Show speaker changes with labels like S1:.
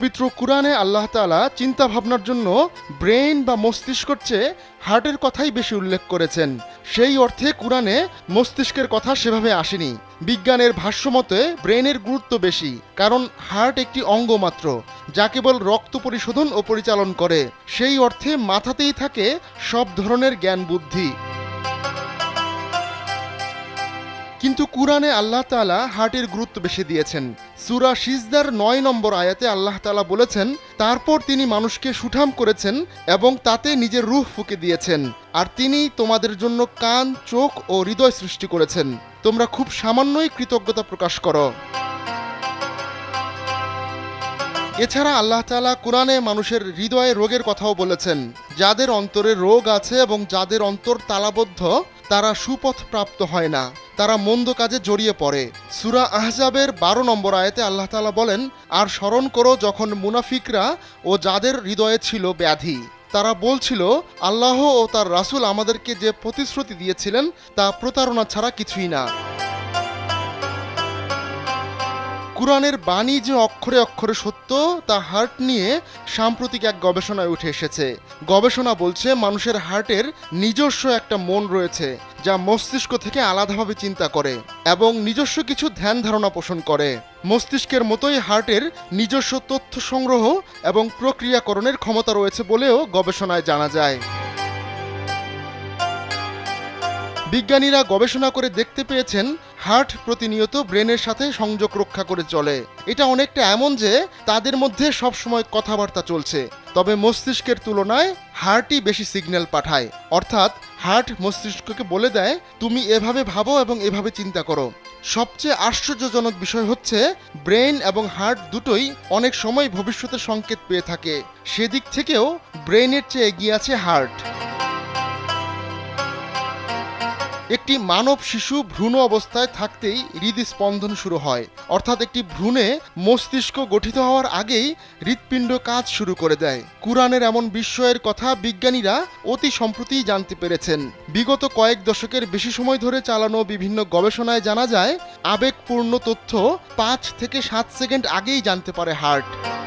S1: পবিত্র কুরআনে আল্লাহ তাআলা চিন্তা ভাবনার জন্য ব্রেইন বা মস্তিষ্কর চেয়ে হার্টের কথাই বেশি উল্লেখ করেছেন। সেই অর্থে কুরআনে মস্তিষ্কের কথা সেভাবে আসেনি। বিজ্ঞানের ভাষ্যমতে ব্রেনের গুরুত্ব বেশি, কারণ হার্ট একটি অঙ্গ মাত্র, যা কেবল রক্ত পরিশোধন ও পরিচালন করে। সেই অর্থে মাথাতেই থাকে সব ধরনের জ্ঞান বুদ্ধি। কিন্তু কুরআনে আল্লাহ তাআলা হার্টের গুরুত্ব বেশি দিয়েছেন। সূরা সিজদার নয় নম্বর আয়াতে আল্লাহ তালা বলেছেন, তারপর তিনি মানুষকে সুঠাম করেছেন এবং তাতে নিজের রুহ ফুঁকে দিয়েছেন, আর তিনি তোমাদের জন্য কান, চোখ ও হৃদয় সৃষ্টি করেছেন। তোমরা খুব সামান্যই কৃতজ্ঞতা প্রকাশ করো। এছাড়া আল্লাহ তাআলা কোরআনে মানুষের হৃদয়ে রোগের কথাও বলেছেন, যাদের অন্তরে রোগ আছে এবং যাদের অন্তর তালাবদ্ধ, তারা সুপথ প্রাপ্ত হয় না। তারা মন্দ কাজে জড়িয়ে পড়ে। সুরা আহজাবের বারো নম্বর আয়তে আল্লাহ তালা বলেন, আর স্মরণ করো যখন মুনাফিকরা ও যাদের হৃদয়ে ছিল ব্যাধি, তারা বলছিল, আল্লাহ ও তার রাসুল আমাদেরকে যে প্রতিশ্রুতি দিয়েছিলেন, তা প্রতারণা ছাড়া কিছুই না কুরআনের বাণী যে অক্ষরে অক্ষরে সত্য, তা হার্ট নিয়ে সাম্প্রতিক এক গবেষণায় উঠে এসেছে। গবেষণা বলছে মানুষের হার্টের নিজস্ব একটা মন রয়েছে, যা মস্তিষ্ক থেকে আলাদাভাবে চিন্তা করে এবং নিজস্ব কিছু ধ্যান ধারণা পোষণ করে। মস্তিষ্কের মতোই হার্টের নিজস্ব তথ্য সংগ্রহ এবং প্রক্রিয়াকরণের ক্ষমতা রয়েছে বলেও গবেষণায় জানা যায়। বিজ্ঞানীরা গবেষণা করে দেখতে পেয়েছেন, হার্ট প্রতিনিয়ত ব্রেনের সাথে সংযোগ রক্ষা করে চলে। এটা অনেকটা এমন যে, তাদের মধ্যে সবসময় কথাবার্তা চলছে। তবে মস্তিষ্কের তুলনায় হার্টই বেশি সিগন্যাল পাঠায়। অর্থাৎ, হার্ট মস্তিষ্ককে বলে দেয়, তুমি এভাবে ভাবো এবং এভাবে চিন্তা করো। সবচেয়ে আশ্চর্যজনক বিষয় হচ্ছে, ব্রেন এবং হার্ট দুটোই অনেক সময় ভবিষ্যতের সংকেত পেয়ে থাকে। সেদিক থেকেও ব্রেনের চেয়ে এগিয়ে আছে হার্ট। একটি মানব শিশু ভ্রূণ অবস্থায় থাকতেই হৃদস্পন্দন শুরু হয়। অর্থাৎ একটি ভ্রূণে মস্তিষ্ক গঠিত হওয়ার আগেই হৃৎপিণ্ড কাজ শুরু করে দেয়। কুরআনের এমন বিস্ময়ের কথা বিজ্ঞানীরা অতি সম্প্রতি জানতে পেরেছেন। বিগত কয়েক দশকের বেশি সময় ধরে চালানো বিভিন্ন গবেষণায় জানা যায়, আবেগপূর্ণ তথ্য পাঁচ থেকে সাত সেকেন্ড আগেই জানতে পারে হার্ট।